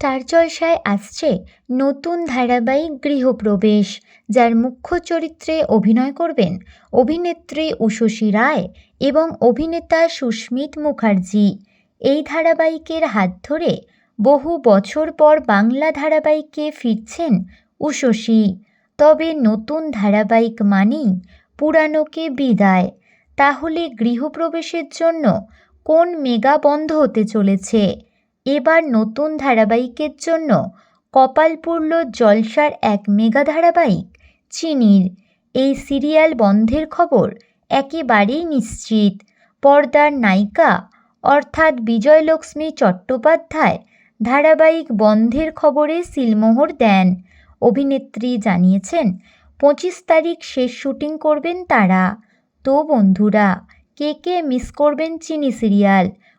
Star জলসায় আসছে নতুন ধারাবাহিক গৃহপ্রবেশ, যার মুখ্য চরিত্রে অভিনয় করবেন অভিনেত্রী উষসী রায় এবং অভিনেতা সুস্মিত মুখার্জি। এই ধারাবাহিকের হাত ধরে বহু বছর পর বাংলা ধারাবাহিকে ফিরছেন উষসী। তবে নতুন ধারাবাহিক মানেই পুরানোকে বিদায়। তাহলে গৃহপ্রবেশের জন্য কোন মেগা বন্ধ হতে চলেছে? এবার নতুন ধারাবাহিকের জন্য কপাল পুড়ল জলসার এক মেগা ধারাবাহিক, চিনির। এই সিরিয়াল বন্ধের খবর একেবারেই নিশ্চিত। পর্দার নায়িকা অর্থাৎ বিজয়লক্ষ্মী চট্টোপাধ্যায় ধারাবাহিক বন্ধের খবরে সিলমোহর দেন। অভিনেত্রী জানিয়েছেন, পঁচিশ তারিখ শেষ শুটিং করবেন তারা। তো বন্ধুরা, কে কে মিস করবেন চিনি সিরিয়াল?